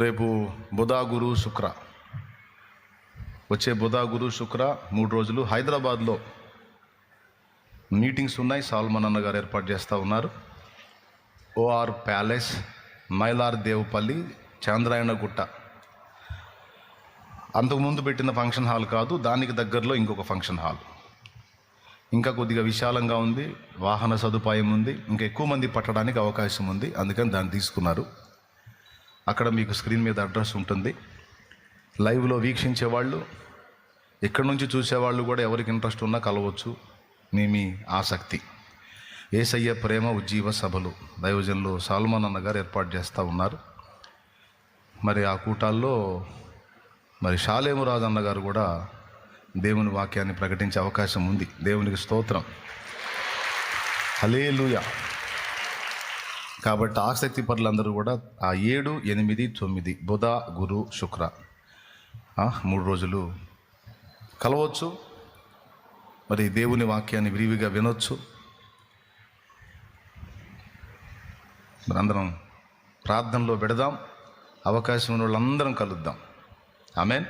రేపు బుధ గురు శుక్ర. వచ్చే బుధ గురు శుక్ర మూడు రోజులు హైదరాబాద్లో మీటింగ్స్ ఉన్నాయి. సాల్మన్ అన్న గారు ఏర్పాటు చేస్తూ ఉన్నారు. O R palace Mailar Devupalli Chandrayangutta అంతకుముందు పెట్టిన ఫంక్షన్ హాల్ కాదు దానికి దగ్గరలో ఇంకొక ఫంక్షన్ హాల్. ఇంకా కొద్దిగా విశాలంగా ఉంది వాహన సదుపాయం ఉంది ఇంకా ఎక్కువ మంది పట్టడానికి అవకాశం ఉంది అందుకని దాన్ని తీసుకున్నారు. అక్కడ మీకు స్క్రీన్ మీద అడ్రస్ ఉంటుంది. లైవ్లో వీక్షించే వాళ్ళు ఎక్కడి నుంచి చూసేవాళ్ళు కూడా ఎవరికి ఇంట్రెస్ట్ ఉన్నా కలవచ్చు. మీ మీ ఆసక్తి. ఏసయ్య ప్రేమ ఉజ్జీవ సభలు దైవజనులు సాల్మన్ అన్న గారు ఏర్పాటు చేస్తూ ఉన్నారు. మరి ఆ కూటాల్లో మరి షాలేమురాజు అన్నగారు కూడా దేవుని వాక్యాన్ని ప్రకటించే అవకాశం ఉంది. దేవునికి స్తోత్రం. హలేలుయా కాబట్టి ఆసక్తి పరులందరూ కూడా ఆ ఏడు ఎనిమిది తొమ్మిది బుధ గురు శుక్ర. మూడు రోజులు కలవచ్చు. మరి దేవుని వాక్యాన్ని విరివిగా వినొచ్చు. మరి అందరం ప్రార్థనలో పెడదాం. అవకాశం ఉన్న వాళ్ళందరం కలుద్దాం. ఆమెన్.